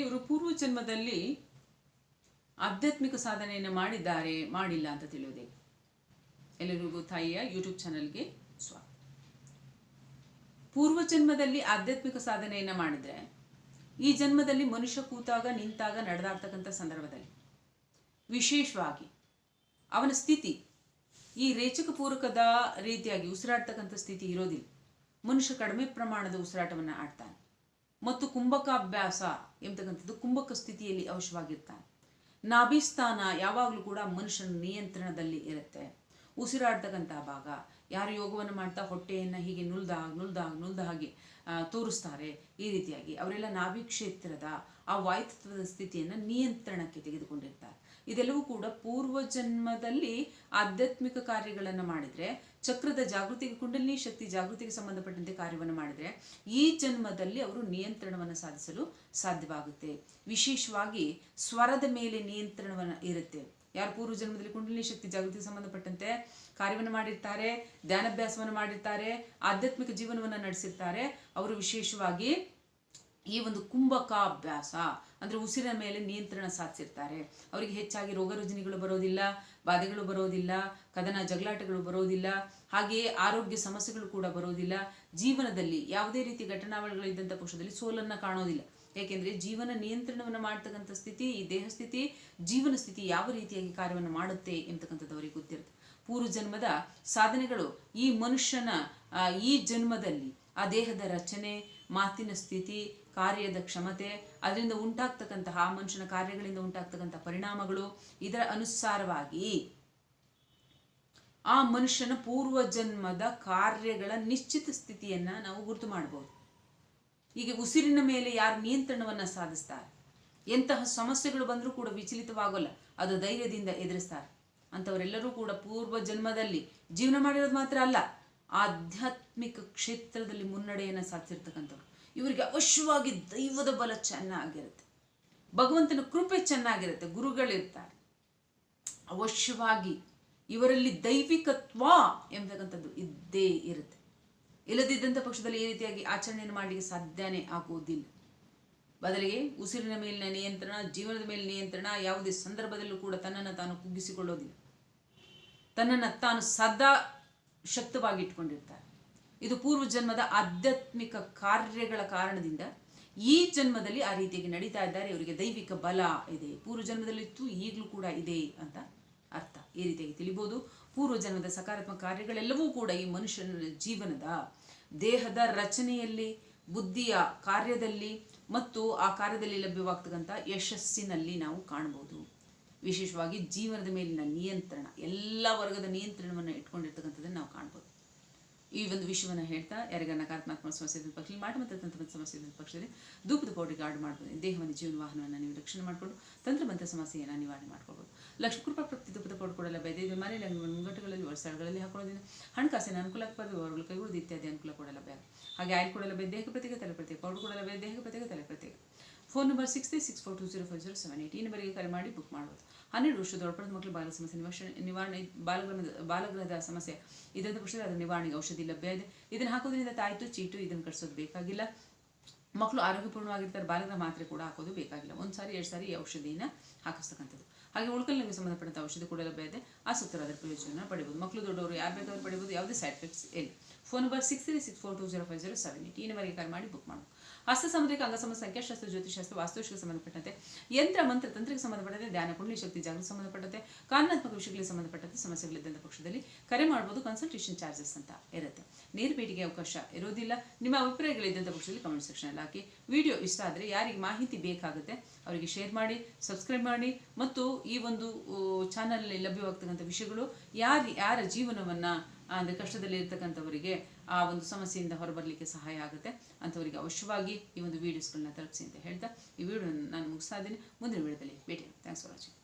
ಇವರು ಪೂರ್ವ ಜನ್ಮದಲ್ಲಿ ಆಧ್ಯಾತ್ಮಿಕ ಸಾಧನೆಯನ್ನು ಮಾಡಿದ್ದಾರೆ, ಮಾಡಿಲ್ಲ ಅಂತ ತಿಳಿಯೋದೆ. ಎಲ್ಲರಿಗೂ ತಾಯಿಯ ಯೂಟ್ಯೂಬ್ ಚಾನಲ್ಗೆ ಸ್ವಾಗತ. ಪೂರ್ವ ಜನ್ಮದಲ್ಲಿ ಆಧ್ಯಾತ್ಮಿಕ ಸಾಧನೆಯನ್ನು ಮಾಡಿದ್ರೆ ಈ ಜನ್ಮದಲ್ಲಿ ಮನುಷ್ಯ ಕೂತಾಗ, ನಿಂತಾಗ ನಡೆದಾಡ್ತಕ್ಕಂಥ ಸಂದರ್ಭದಲ್ಲಿ ವಿಶೇಷವಾಗಿ ಅವನ ಸ್ಥಿತಿ, ಈ ರೇಚಕ ಪೂರಕದ ರೀತಿಯಾಗಿ ಉಸಿರಾಡ್ತಕ್ಕಂಥ ಸ್ಥಿತಿ ಇರೋದಿಲ್ಲ. ಮನುಷ್ಯ ಕಡಿಮೆ ಪ್ರಮಾಣದ ಉಸಿರಾಟವನ್ನು ಆಡ್ತಾನೆ. ಮತ್ತು ಕುಂಭಕಾಭ್ಯಾಸ ಎಂಬತಕ್ಕಂಥದ್ದು ಕುಂಭಕ ಸ್ಥಿತಿಯಲ್ಲಿ ಅವಶ್ಯವಾಗಿರ್ತಾನೆ. ನಾಭಿಸ್ಥಾನ ಯಾವಾಗಲೂ ಕೂಡ ಮನುಷ್ಯನ ನಿಯಂತ್ರಣದಲ್ಲಿ ಇರುತ್ತೆ. ಉಸಿರಾಡ್ತಕ್ಕಂಥ ಭಾಗ ಯಾರು ಯೋಗವನ್ನು ಮಾಡ್ತಾ ಹೊಟ್ಟೆಯನ್ನು ಹೀಗೆ ನುಲ್ದಾಗ ನುಲ್ದಾಗ ನುಲ್ದ ಹಾಗೆ ತೋರಿಸ್ತಾರೆ ಈ ರೀತಿಯಾಗಿ. ಅವರೆಲ್ಲ ನಾಭಿ ಕ್ಷೇತ್ರದ ಆ ವಾಯುತತ್ವದ ಸ್ಥಿತಿಯನ್ನು ನಿಯಂತ್ರಣಕ್ಕೆ ತೆಗೆದುಕೊಂಡಿರ್ತಾರೆ. ಇದೆಲ್ಲವೂ ಕೂಡ ಪೂರ್ವ ಜನ್ಮದಲ್ಲಿ ಆಧ್ಯಾತ್ಮಿಕ ಕಾರ್ಯಗಳನ್ನು ಮಾಡಿದರೆ, ಚಕ್ರದ ಜಾಗೃತಿಗೆ, ಕುಂಡಲಿನಿ ಶಕ್ತಿ ಜಾಗೃತಿಗೆ ಸಂಬಂಧಪಟ್ಟಂತೆ ಕಾರ್ಯವನ್ನು ಮಾಡಿದರೆ, ಈ ಜನ್ಮದಲ್ಲಿ ಅವರು ನಿಯಂತ್ರಣವನ್ನು ಸಾಧಿಸಲು ಸಾಧ್ಯವಾಗುತ್ತೆ. ವಿಶೇಷವಾಗಿ ಸ್ವರದ ಮೇಲೆ ನಿಯಂತ್ರಣವನ್ನು ಇರುತ್ತೆ. ಯಾರು ಪೂರ್ವ ಜನ್ಮದಲ್ಲಿ ಕುಂಡಲಿನಿ ಶಕ್ತಿ ಜಾಗೃತಿಗೆ ಸಂಬಂಧಪಟ್ಟಂತೆ ಕಾರ್ಯವನ್ನು ಮಾಡಿರ್ತಾರೆ, ಧ್ಯಾನಾಭ್ಯಾಸವನ್ನು ಮಾಡಿರ್ತಾರೆ, ಆಧ್ಯಾತ್ಮಿಕ ಜೀವನವನ್ನು ನಡೆಸಿರ್ತಾರೆ. ಅವರು ವಿಶೇಷವಾಗಿ ಈ ಒಂದು ಕುಂಭಕಾಭ್ಯಾಸ, ಅಂದರೆ ಉಸಿರಿನ ಮೇಲೆ ನಿಯಂತ್ರಣ ಸಾಧಿಸಿರ್ತಾರೆ. ಅವರಿಗೆ ಹೆಚ್ಚಾಗಿ ರೋಗ ರುಜಿನಿಗಳು ಬರೋದಿಲ್ಲ, ಬಾಧೆಗಳು ಬರೋದಿಲ್ಲ, ಕದನ ಜಗಳಾಟಗಳು ಬರೋದಿಲ್ಲ ಹಾಗೆಯೇ ಆರೋಗ್ಯ ಸಮಸ್ಯೆಗಳು ಕೂಡ ಬರೋದಿಲ್ಲ. ಜೀವನದಲ್ಲಿ ಯಾವುದೇ ರೀತಿ ಘಟನಾವಳಿಗಳಿದ್ದಂಥ ಪಕ್ಷದಲ್ಲಿ ಸೋಲನ್ನು ಕಾಣೋದಿಲ್ಲ. ಯಾಕೆಂದರೆ ಜೀವನ ನಿಯಂತ್ರಣವನ್ನು ಮಾಡ್ತಕ್ಕಂಥ ಸ್ಥಿತಿ, ಈ ದೇಹ ಸ್ಥಿತಿ, ಜೀವನ ಸ್ಥಿತಿ ಯಾವ ರೀತಿಯಾಗಿ ಕಾರ್ಯವನ್ನು ಮಾಡುತ್ತೆ ಎಂತಕ್ಕಂಥದ್ದು ಅವರಿಗೆ ಗೊತ್ತಿರುತ್ತೆ. ಪೂರ್ವ ಜನ್ಮದ ಸಾಧನೆಗಳು ಈ ಮನುಷ್ಯನ ಈ ಜನ್ಮದಲ್ಲಿ, ಆ ದೇಹದ ರಚನೆ, ಮಾತಿನ ಸ್ಥಿತಿ, ಕಾರ್ಯದ ಕ್ಷಮತೆ, ಅದರಿಂದ ಉಂಟಾಗ್ತಕ್ಕಂತಹ, ಆ ಮನುಷ್ಯನ ಕಾರ್ಯಗಳಿಂದ ಉಂಟಾಗ್ತಕ್ಕಂಥ ಪರಿಣಾಮಗಳು ಇದರ ಅನುಸಾರವಾಗಿ ಆ ಮನುಷ್ಯನ ಪೂರ್ವ ಜನ್ಮದ ಕಾರ್ಯಗಳ ನಿಶ್ಚಿತ ಸ್ಥಿತಿಯನ್ನ ನಾವು ಗುರುತು ಮಾಡಬಹುದು ಈಗ ಉಸಿರಿನ ಮೇಲೆ ಯಾರು ನಿಯಂತ್ರಣವನ್ನ ಸಾಧಿಸ್ತಾರೆ? ಎಂತಹ ಸಮಸ್ಯೆಗಳು ಬಂದರೂ ಕೂಡ ವಿಚಲಿತವಾಗೋಲ್ಲ, ಅದು ಧೈರ್ಯದಿಂದ ಎದುರಿಸ್ತಾರೆ. ಅಂಥವರೆಲ್ಲರೂ ಕೂಡ ಪೂರ್ವ ಜನ್ಮದಲ್ಲಿ ಜೀವನ ಮಾಡಿರೋದು ಮಾತ್ರ ಅಲ್ಲ, ಆಧ್ಯಾತ್ಮಿಕ ಕ್ಷೇತ್ರದಲ್ಲಿ ಮುನ್ನಡೆಯನ್ನು ಸಾಧಿಸಿರ್ತಕ್ಕಂಥವ್ರು. ಇವರಿಗೆ ಅವಶ್ಯವಾಗಿ ದೈವದ ಬಲ ಚೆನ್ನಾಗಿರುತ್ತೆ. ಭಗವಂತನ ಕೃಪೆ ಚೆನ್ನಾಗಿರುತ್ತೆ, ಗುರುಗಳಿರ್ತಾರೆ. ಅವಶ್ಯವಾಗಿ ಇವರಲ್ಲಿ ದೈವಿಕತ್ವ ಎಂಬತಕ್ಕಂಥದ್ದು ಇದ್ದೇ ಇರುತ್ತೆ. ಇಲ್ಲದಿದ್ದಂಥ ಪಕ್ಷದಲ್ಲಿ ಈ ರೀತಿಯಾಗಿ ಆಚರಣೆಯನ್ನು ಮಾಡಲಿಕ್ಕೆ ಸಾಧ್ಯನೇ ಆಗುವುದಿಲ್ಲ. ಬದಲಿಗೆ ಉಸಿರಿನ ಮೇಲಿನ ನಿಯಂತ್ರಣ, ಜೀವನದ ಮೇಲೆ ನಿಯಂತ್ರಣ ಯಾವುದೇ ಸಂದರ್ಭದಲ್ಲೂ ಕೂಡ ತನ್ನನ್ನು ತಾನು ಕುಗ್ಗಿಸಿಕೊಳ್ಳೋದಿಲ್ಲ. ತನ್ನನ್ನು ತಾನು ಸದಾ ಶಕ್ತವಾಗಿಟ್ಕೊಂಡಿರ್ತಾರೆ. ಇದು ಪೂರ್ವ ಜನ್ಮದ ಆಧ್ಯಾತ್ಮಿಕ ಕಾರ್ಯಗಳ ಕಾರಣದಿಂದ ಈ ಜನ್ಮದಲ್ಲಿ ಆ ರೀತಿಯಾಗಿ ನಡೀತಾ ಇದ್ದಾರೆ. ಇವರಿಗೆ ದೈವಿಕ ಬಲ ಇದೆ. ಪೂರ್ವ ಜನ್ಮದಲ್ಲಿತ್ತು ಈಗಲೂ ಕೂಡ ಇದೆ ಅಂತ ಅರ್ಥ. ಈ ರೀತಿಯಾಗಿ ತಿಳಿಬೋದು. ಪೂರ್ವ ಜನ್ಮದ ಸಕಾರಾತ್ಮಕ ಕಾರ್ಯಗಳೆಲ್ಲವೂ ಕೂಡ ಈ ಮನುಷ್ಯನ ಜೀವನದ ದೇಹದ ರಚನೆಯಲ್ಲಿ, ಬುದ್ಧಿಯ ಕಾರ್ಯದಲ್ಲಿ ಮತ್ತು ಆ ಕಾರ್ಯದಲ್ಲಿ ಲಭ್ಯವಾಗ್ತಕ್ಕಂಥ ಯಶಸ್ಸಿನಲ್ಲಿ ನಾವು ಕಾಣಬಹುದು. ವಿಶೇಷವಾಗಿ ಜೀವನದ ಮೇಲಿನ ನಿಯಂತ್ರಣ, ಎಲ್ಲ ವರ್ಗದ ನಿಯಂತ್ರಣವನ್ನು ಇಟ್ಕೊಂಡಿರ್ತಕ್ಕಂಥದ್ದನ್ನು ನಾವು ಕಾಣ್ಬೋದು. ಈ ಒಂದು ವಿಷಯವನ್ನು ಹೇಳ್ತಾ ಯಾರಿಗ ನಕಾರಾತ್ಮಕ ಸಮಸ್ಯೆ ಇದ್ದ ಪಕ್ಷದಲ್ಲಿ ಮಾಟ ಮತ್ತು ತಂತ್ರಬಂಧ ಸಮಸ್ಯೆ ಪಕ್ಷದಲ್ಲಿ ಧೂಪದ ಪೌಡಿಗೆ ಗಾರ್ಡ್ ಮಾಡ್ಬೋದು. ದೇಹವನ್ನು, ಜೀವನ ವಾಹನವನ್ನು ನೀವು ರಕ್ಷಣೆ ಮಾಡಿಕೊಂಡು ತಂತ್ರಬಂಧ ಸಮಸ್ಯೆಯನ್ನು ನಿವಾರಣೆ ಮಾಡ್ಕೊಳ್ಬೋದು ಲಕ್ಷ್ಮೀ ಕೃಪಾ ಪ್ರಕೃತಿ ಧೂಪದ ಪೌಡ್ ಕೂಡ ಲಭ್ಯ ಮನೆಯಲ್ಲಿ ಮುಂಗಟ್ಟುಗಳಲ್ಲಿ ಸ್ಥಳಗಳಲ್ಲಿ ಹಾಕೊಳ್ಳೋದ್ರಿಂದ ಹಣಕಾಸಿನ ಅನುಕೂಲ ಅವರುಗಳು ಕೈಗೊಳ್ಳೋದು ಇತ್ಯಾದಿ ಅನುಕೂಲ ಕೊಡಲ್ಲ ಲಭ್ಯ ಹಾಗೆ ಆಯ್ಲ್ ಕೂಡ ಲಭ್ಯ ದೇಹ ಪ್ರತ್ಯೇಕ ತಲೆ ಪ್ರತ್ಯೇಕ, ಪೌಡರ್ ಕೂಡ ಲಭ್ಯ ದೇಹ ಪ್ರತ್ಯೇಕ ತಲೆ ಪ್ರತ್ಯೇಕ. Phone number six three six four two zero five zero seven eight ಈ ನಂಬರಿಗೆ ಕರೆ ಮಾಡಿ ಬುಕ್ ಮಾಡ್ಬೋದು. ಹನ್ನೆರಡು ವರ್ಷದ ಮಕ್ಕಳು ಬಾಲ ಸಮಸ್ಯೆ ನಿವಾರಣೆ ಬಾಲಗ್ರಹದ ಬಾಲಗ್ರಹದ ಸಮಸ್ಯೆ. ಇದಂತ ಪಕ್ಷದಲ್ಲಿ ಅದರ ನಿವಾರಣೆಗೆ ಔಷಧಿ ಲಭ್ಯ ಇದೆ. ಇದನ್ನು ಹಾಕೋದ್ರಿಂದ ತಾಯಿತು ಚೀಟು ಇದನ್ನು ಕಟ್ಸೋದು ಬೇಕಾಗಿಲ್ಲ. ಮಕ್ಕಳು ಆರೋಗ್ಯಪೂರ್ಣವಾಗಿರ್ತಾರೆ ಬಾಲಗ್ರಹ ಮಾತ್ರೆ ಕೂಡ ಹಾಕೋದು ಬೇಕಾಗಿಲ್ಲ. ಒಂದು ಸಾರಿ, ಎರಡು ಸಾರಿ ಈ ಔಷಧಿಯನ್ನು ಹಾಕಿಸ್ತಕ್ಕಂಥದ್ದು. ಹಾಗೆ ಉಳ್ಕಲ್ಲಿಗೆ ಸಂಬಂಧಪಟ್ಟಂಥ ಔಷಧಿ ಕೂಡ ಲಭ್ಯ ಇದೆ. ಆಸಕ್ತರು ಅದರ ಪ್ರಯೋಜನ ಪಡೆಯಬಹುದು. ಮಕ್ಕಳು ದೊಡ್ಡವರು ಯಾರು ಬೇಕಾದ್ರೂ ಪಡೆಯಬಹುದು. ಯಾವುದೇ ಸೈಡ್ ಎಫೆಕ್ಟ್ಸ್ ಇಲ್ಲ. Phone number six three six four two zero five zero seven eight ಈ ನಂಬರಿಗೆ ಕಾಲ್ ಮಾಡಿ ಬುಕ್ ಮಾಡೋದು ಹಸ್ತ ಸಾಮುದ್ರಿಕ ಅಂಗಸಮ ಸಂಖ್ಯಾಶಾಸ್ತ್ರ ಜ್ಯೋತಿಷಾಸ್ತ್ರ ವಾಸ್ತುಶಿಗೆ ಸಂಬಂಧಪಟ್ಟಂತೆ, ಯಂತ್ರ, ಮಂತ್ರ ತಂತ್ರಕ್ಕೆ ಸಂಬಂಧಪಟ್ಟಂತೆ, ಧ್ಯಾನ ಕುಂಡಲಿ ಶಕ್ತಿ, ಜಾಗೃತಿ ಸಂಬಂಧಪಟ್ಟಂತೆ, ಕಾನೂನಾತ್ಮಕ ವಿಷಯಗಳಿಗೆ ಸಂಬಂಧಪಟ್ಟಂತೆ ಸಮಸ್ಯೆಗಳಿದ್ದಂಥ ಪಕ್ಷದಲ್ಲಿ ಕರೆ ಮಾಡ್ಬೋದು ಕನ್ಸಲ್ಟೇಷನ್ ಚಾರ್ಜಸ್ ಅಂತ ಇರುತ್ತೆ. ನೇರ ಭೇಟಿಗೆ ಅವಕಾಶ ಇರೋದಿಲ್ಲ. ನಿಮ್ಮ ಅಭಿಪ್ರಾಯಗಳಿದ್ದಂಥ ಪಕ್ಷದಲ್ಲಿ ಕಮೆಂಟ್ ಸೆಕ್ಷನಲ್ಲಿ ಹಾಕಿ. ವಿಡಿಯೋ ಇಷ್ಟ ಆದರೆ ಯಾರಿಗೆ ಮಾಹಿತಿ ಬೇಕಾಗುತ್ತೆ ಅವರಿಗೆ ಶೇರ್ ಮಾಡಿ ಸಬ್ಸ್ಕ್ರೈಬ್ ಮಾಡಿ ಮತ್ತು ಈ ಒಂದು ಚಾನಲ್ನಲ್ಲಿ ಲಭ್ಯವಾಗ್ತಕ್ಕಂಥ ವಿಷಯಗಳು ಯಾರು, ಯಾರ ಜೀವನವನ್ನು ಅಂದರೆ ಕಷ್ಟದಲ್ಲಿ ಇರ್ತಕ್ಕಂಥವರಿಗೆ ಆ ಒಂದು ಸಮಸ್ಯೆಯಿಂದ ಹೊರಬರಲಿಕ್ಕೆ ಸಹಾಯ ಆಗುತ್ತೆ. ಅಂಥವರಿಗೆ ಅವಶ್ಯವಾಗಿ ಈ ಒಂದು ವೀಡಿಯೋಸ್ಗಳನ್ನ ತಲುಪಿಸಿ ಅಂತ ಹೇಳ್ತಾ ಈ ವಿಡಿಯೋ ನಾನು ಮುಗಿಸ್ತಾ ಇದ್ದೀನಿ. ಮುಂದಿನ ವಿಡಿಯೋದಲ್ಲಿ ಭೇಟಿ ಥ್ಯಾಂಕ್ಸ್ ಫಾರ್ ವಾಚಿಂಗ್